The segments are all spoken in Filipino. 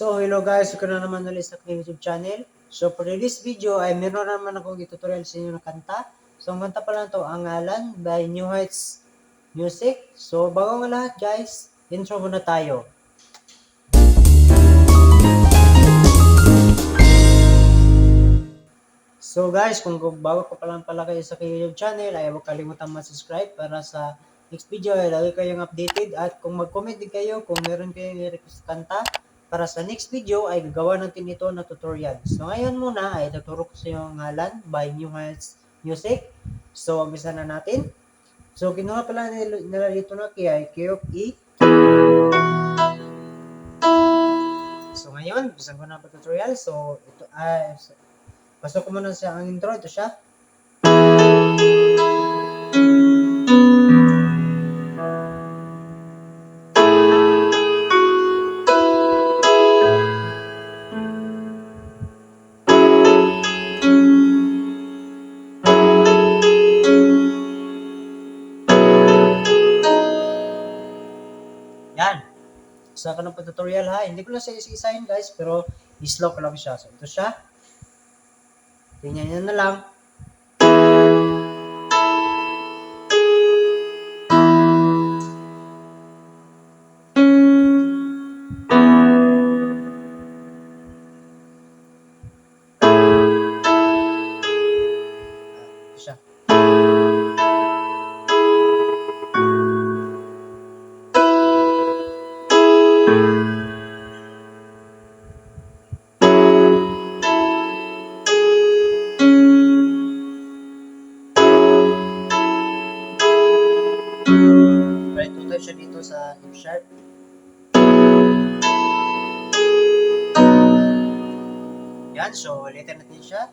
So, hello guys, ito na naman ulit sa aking YouTube channel. So, for this video ay meron naman akong tutorial sa inyo na kanta. So, ang kanta pala to ang ngalan by New Heights Music. So, bago nga lahat guys, intro muna tayo. So guys, kung bago ka pa lang pala kayo sa aking YouTube channel, ay huwag kalimutan mag-subscribe para sa next video ay lagi kayong updated at kung mag-comment din kayo kung meron kayong request kanta para sa next video ay gagawa natin ito na tutorial. So ngayon muna ay tuturo ko sa iyo ang ngalan by New Heights Music. So umpisa na natin. So kinuha pala nila, dito na kaya ay key of E. So ngayon, umpisa ko na pa tutorial. So ito ay pasok ko muna sa ang intro. Ito siya. Sa kanong tutorial ha. Hindi ko lang siya isa-isahin guys, pero i-slow ko lang siya. So ito siya. Tingnan nyo na lang. To siya dito sa F sharp. Yan, so ulitin natin siya.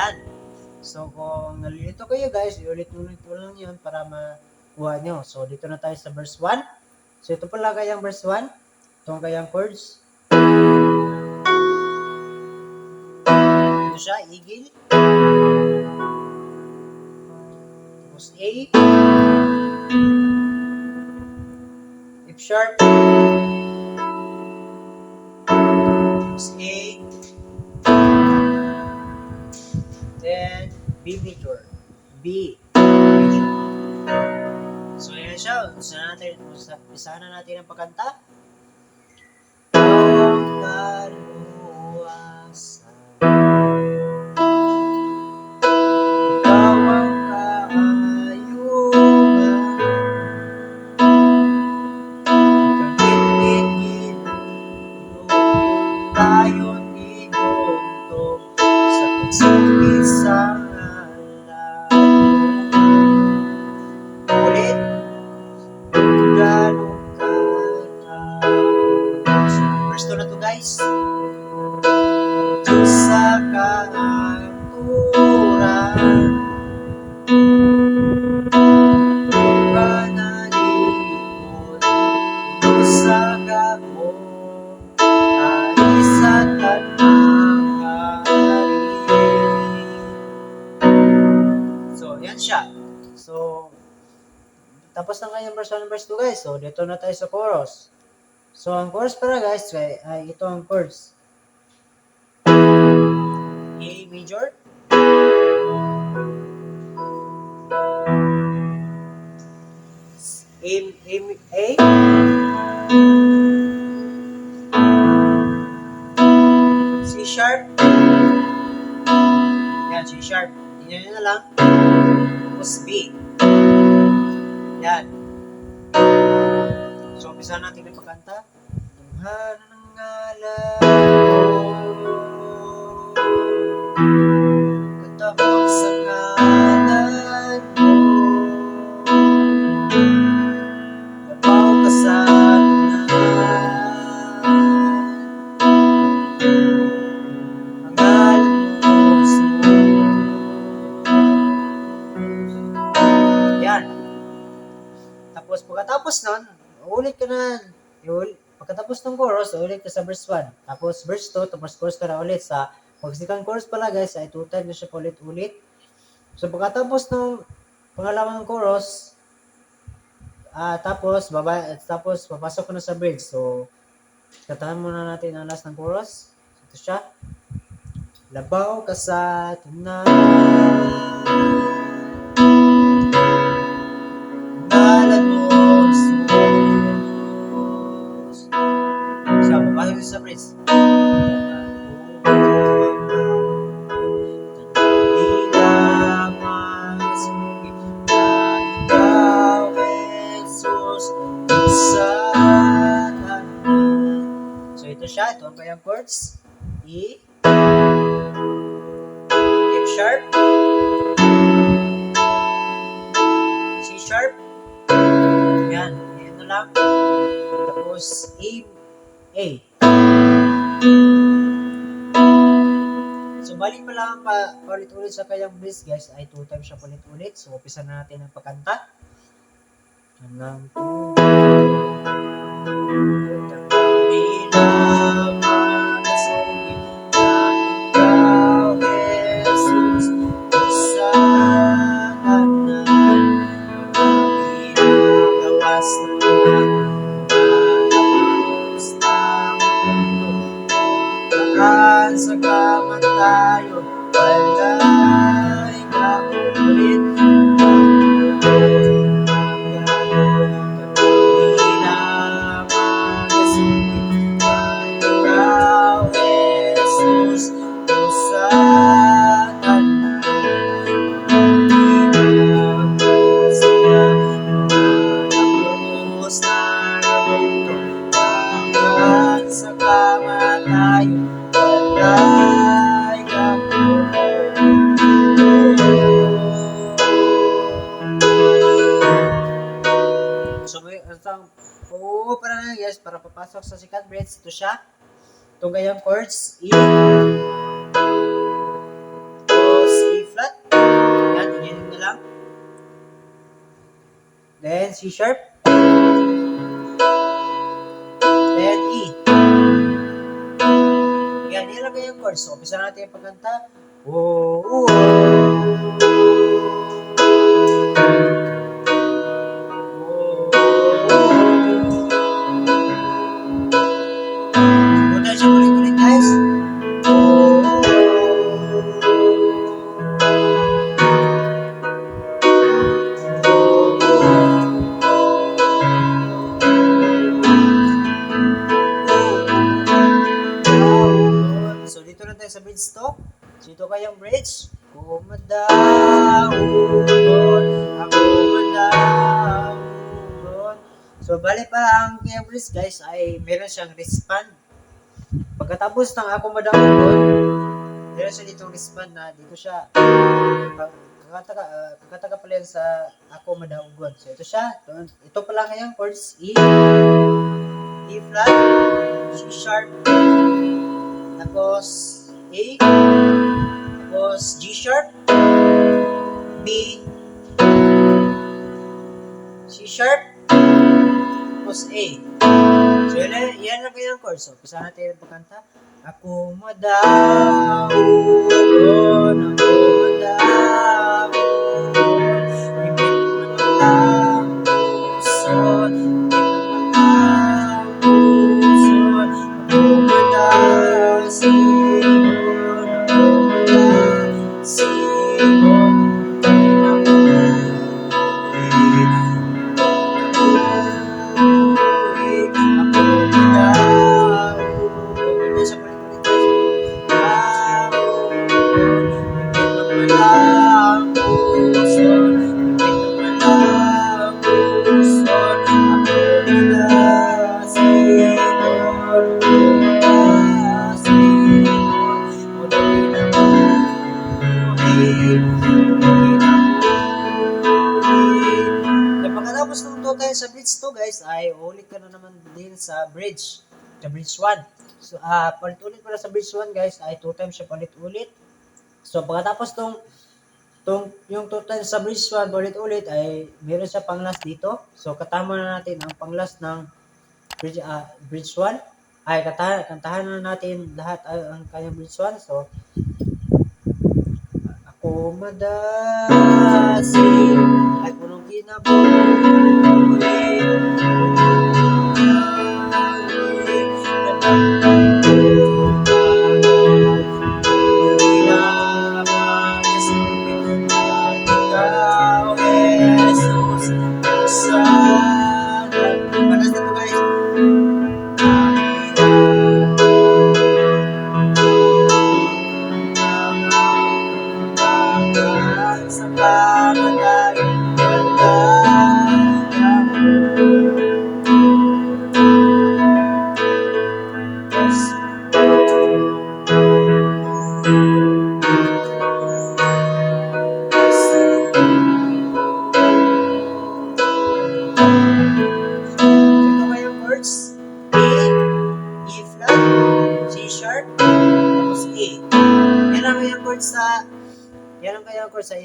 Yan. So, kung nalilito kayo guys, iulit-ulit ko lang yun para makuha nyo. So, dito na tayo sa verse 1. So, ito pala kayang verse 1. Itong kayang chords. Ito siya, igil. Tapos A. F sharp. Tapos A. B major. B major. So, yan siya. Usa natin, usa, usahan na natin ang pagkanta. Ang Verse 2 na to guys. Diyos sa mahari. So, yan siya. So, tapos na kanyang verse 1 and verse 2 guys. So, dito na tayo sa chorus. So, ang chorus para guys, ay, ay ito ang chords. A major. A, A, A. C sharp. Yan, C sharp. Tingnan na lang. Tapos B. Yan. Umpisa natin yung pagkanta. Tunghanan ng ngalan 4, so ulit ka sa verse 1. Tapos verse 2, tapos course ka na ulit sa Mexican course pala guys, ay two time na siya ulit-ulit. So pagkatapos nung pangalawang chorus, ah, uh, tapos baba, tapos papasok ko na sa bridge. So katahan muna natin ang last ng chorus. So, ito siya. Labaw ka sa tunay. Chords. E, F sharp, C sharp, yan, yan na lang. Tapos A, A. So balik pa lang pa ulit-ulit sa kayang bliss guys ay two times siya ulit-ulit. So umpisa na natin ang pagkanta. Yan lang to. Sa kaman tayo, walay kaulit. Sa papasok sa second bridge, ito siya. Itong gayang chords, E. Tapos E flat. Yan, ganyan na lang. Then C sharp. Then E. Yan, yan lang gayang chords. So, umpisa natin yung pagkanta. Oh, oh. To. So ito kayang bridge. Kumadahon, ako madahon. So bali pa ang kayang bridge guys ay meron siyang respond. Pagkatapos ng ako madahon, meron siya dito respond na dito siya. Kakataka, uh, kakataka pala yan sa ako madahon. So ito siya. Ito, ito pala kayang chords E, E flat, C sharp, tapos A, tapos G sharp, B, C sharp, tapos A. So yan, na- yan lang kayo ang chords. So, pisa natin yung pagkanta. Ako madahon, ako madahon, Then pagkatapos ng to tayo sa bridge 2 guys, ay ulit ka na naman din sa bridge. Sa bridge 1. So, ah palit-ulit pala sa bridge 1 guys, ay two times siya palit-ulit. So, pagkatapos tong Tung, yung total sa bridge 1, ulit-ulit ay meron siya pang last dito. So, katama na natin ang pang last ng bridge, ah, bridge 1. Ay, katahan, kantahan na natin lahat ay, ang kanyang bridge 1. So, ako madasi ay punong kinabuhi.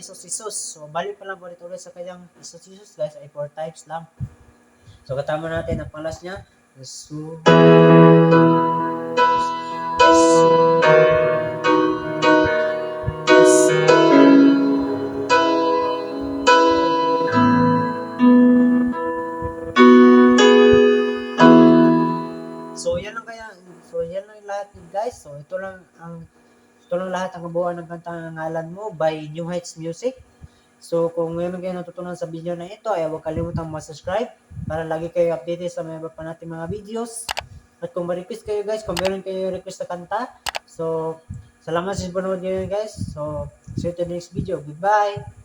Isos isos. So balik pa lang ulit ulit sa kayang isos isos guys ay four types lang. So katama natin ang panglas niya. So, So yan lang kaya so yan lang lahat guys. So ito lang ang ito lang lahat ang kabuuan ng kanta ng ngalan mo by New Heights Music. So kung meron kayo natutunan sa video na ito ay huwag kalimutang mag-subscribe para lagi kayo updated sa mga pa nating mga videos. At kung ma-request kayo guys, kung meron kayo request na kanta, so salamat sa panonood nyo guys. So see you to the next video. Goodbye!